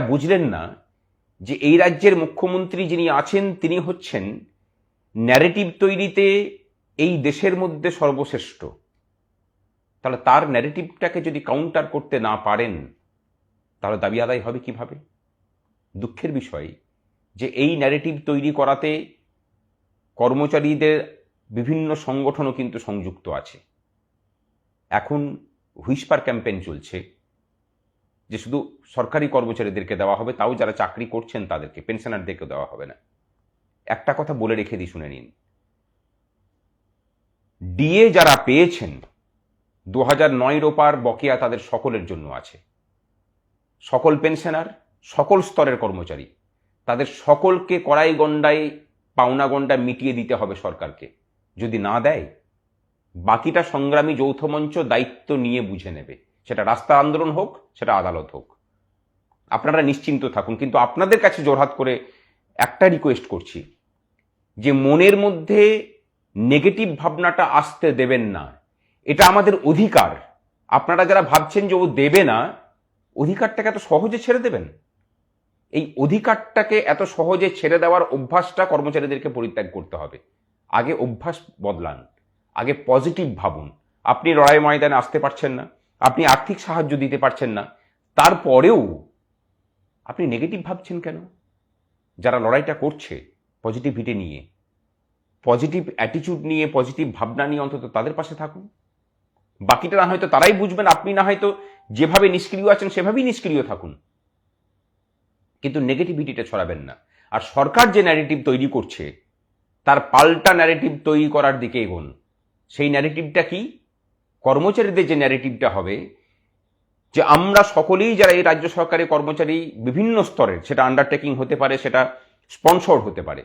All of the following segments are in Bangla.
বুঝলেন না যে এই রাজ্যের মুখ্যমন্ত্রী যিনি আছেন, তিনি হচ্ছেন ন্যারেটিভ তৈরিতে এই দেশের মধ্যে সর্বশ্রেষ্ঠ। তাহলে তার ন্যারেটিভটাকে যদি কাউন্টার করতে না পারেন, তাহলে দাবি আদায় হবে কীভাবে? দুঃখের বিষয় যে এই ন্যারেটিভ তৈরি করাতে কর্মচারীদের বিভিন্ন সংগঠনও কিন্তু সংযুক্ত আছে। এখন হুইসপার ক্যাম্পেইন চলছে। যে শুধু সরকারি কর্মচারীদেরকে দেওয়া হবে, তাও যারা চাকরি করছেন তাদেরকে পেনশনারদেরকে দেওয়া হবে না। একটা কথা বলে রেখে দিই শুনে নিন। ডিএ যারা পেয়েছেন দু হাজার নয় রোপার বকেয়া তাদের সকলের জন্য আছে। সকল পেনশনার, সকল স্তরের কর্মচারী। তাদের সকলকে কড়াই গন্ডায় পাওনা গন্ডা মিটিয়ে দিতে হবে সরকারকে। যদি না দেয়, বাকিটা সংগ্রামী যৌথ মঞ্চ দায়িত্ব নিয়ে বুঝে নেবে। সেটা রাস্তা আন্দোলন হোক, সেটা আদালত হোক। আপনারা নিশ্চিন্ত থাকুন, কিন্তু আপনাদের কাছে জোরহাত করে একটা রিকোয়েস্ট করছি, যে মনের মধ্যে নেগেটিভ ভাবনাটা আসতে দেবেন না। এটা আমাদের অধিকার। আপনারা যারা ভাবছেন যে ও দেবে না, অধিকারটাকে এত সহজে ছেড়ে দেবেন? এই অধিকারটাকে এত সহজে ছেড়ে দেওয়ার অভ্যাসটা কর্মচারীদেরকে পরিত্যাগ করতে হবে। আগে অভ্যাস বদলান, আগে পজিটিভ ভাবুন। আপনি লড়াই ময়দানে আসতে পারছেন না। আপনি আর্থিক সাহায্য দিতে পারছেন না। তারপরেও আপনি নেগেটিভ ভাবছেন কেন? যারা লড়াইটা করছে পজিটিভিটি নিয়ে। পজিটিভ অ্যাটিচিউড নিয়ে পজিটিভ ভাবনা নিয়ে অন্তত তাদের পাশে থাকুন। বাকিটা না হয়তো তারাই বুঝবেন, আপনি না হয়তো যেভাবে নিষ্ক্রিয় আছেন, সেভাবেই নিষ্ক্রিয় থাকুন। কিন্তু নেগেটিভিটিটা ছড়াবেন না। আর সরকার যে ন্যারেটিভ তৈরি করছে, তার পাল্টা ন্যারেটিভ তৈরি করার দিকে এগোন। সেই ন্যারেটিভটা কি? কর্মচারীদের যে ন্যারেটিভটা হবে, যে আমরা সকলেই যারা এই রাজ্য সরকারের কর্মচারী বিভিন্ন স্তরের, সেটা আন্ডারটেকিং হতে পারে, সেটা স্পন্সর হতে পারে,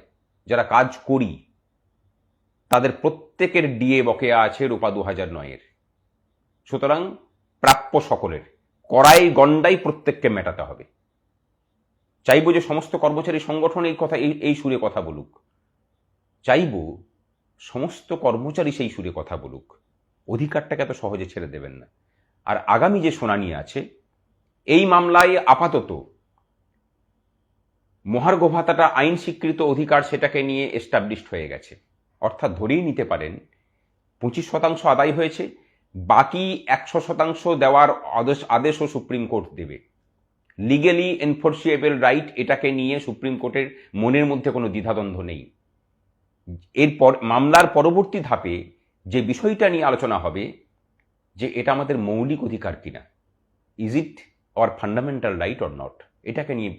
যারা কাজ করি, তাদের প্রত্যেকের ডিএ বকেয়া আছে রূপা দু হাজার নয়ের। সুতরাং প্রাপ্য সকলের, কড়াই গন্ডাই প্রত্যেককে মেটাতে হবে। চাইব যে সমস্ত কর্মচারী সংগঠন এই কথা, এই এই সুরে কথা বলুক। চাইব সমস্ত কর্মচারী সেই সুরে কথা বলুক। অধিকারটাকে এত সহজে ছেড়ে দেবেন না। আর আগামী যে শুনানি আছে, এই মামলায় আপাতত মহার্ঘ ভাতাটা আইন স্বীকৃত অধিকার সেটাকে নিয়ে এস্টাবলিশড হয়ে গেছে। অর্থাৎ ধরেই নিতে পারেন, পঁচিশ শতাংশ আদায় হয়েছে, বাকি একশো শতাংশ দেওয়ার আদেশ, আদেশও সুপ্রিম কোর্ট দেবে। লিগেলি এনফোর্সিয়েবল রাইট এটাকে নিয়ে সুপ্রিম কোর্টের মনের মধ্যে কোনো দ্বিধাদ্বন্দ্ব নেই। এরপর, মামলার পরবর্তী ধাপে যে বিষয়টা নিয়ে আলোচনা হবে, যে এটা আমাদের মৌলিক অধিকার কিনা is it or fundamental right or not এটাকে নিয়ে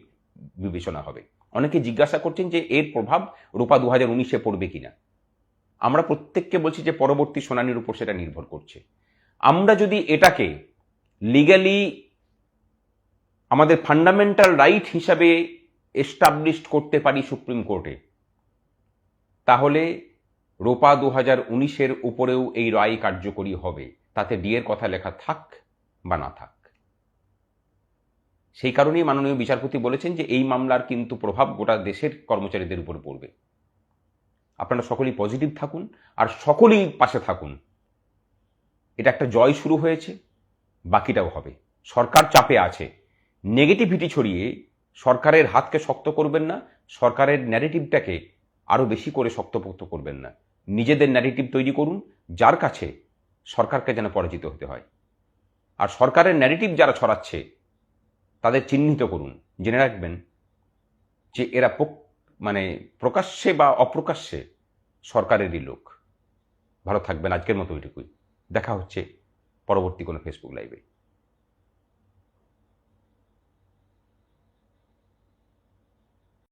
বিবেচনা হবে। অনেকে জিজ্ঞাসা করছেন যে এর প্রভাব রূপা দু হাজার উনিশে পড়বে কিনা। আমরা প্রত্যেককে বলছি যে পরবর্তী শুনানির উপর সেটা নির্ভর করছে। আমরা যদি এটাকে লিগালি আমাদের ফান্ডামেন্টাল রাইট হিসাবে এস্টাবলিশড করতে পারি সুপ্রিম কোর্টে তাহলে রোপা দু হাজার উনিশের উপরেও এই রায় কার্যকরী হবে। তাতে ডিএর কথা লেখা থাক বা না থাক। সেই কারণেই মাননীয় বিচারপতি বলেছেন যে এই মামলার কিন্তু প্রভাব গোটা দেশের কর্মচারীদের উপর পড়বে। আপনারা সকলেই পজিটিভ থাকুন আর সকলেই পাশে থাকুন। এটা একটা জয় শুরু হয়েছে, বাকিটাও হবে। সরকার চাপে আছে। নেগেটিভিটি ছড়িয়ে সরকারের হাতকে শক্ত করবেন না, সরকারের ন্যারেটিভটাকে আরও বেশি করে শক্তপোক্ত করবেন না। নিজেদের ন্যারেটিভ তৈরি করুন, যার কাছে সরকারকে যেন পরাজিত হতে হয়। আর সরকারের ন্যারেটিভ যারা ছড়াচ্ছে, তাদের চিহ্নিত করুন। জেনে রাখবেন যে এরা মানে প্রকাশ্যে বা অপ্রকাশ্যে সরকারেরই লোক। ভালো থাকবেন। আজকের মতো ওইটুকুই। দেখা হচ্ছে পরবর্তী কোনো ফেসবুক লাইভে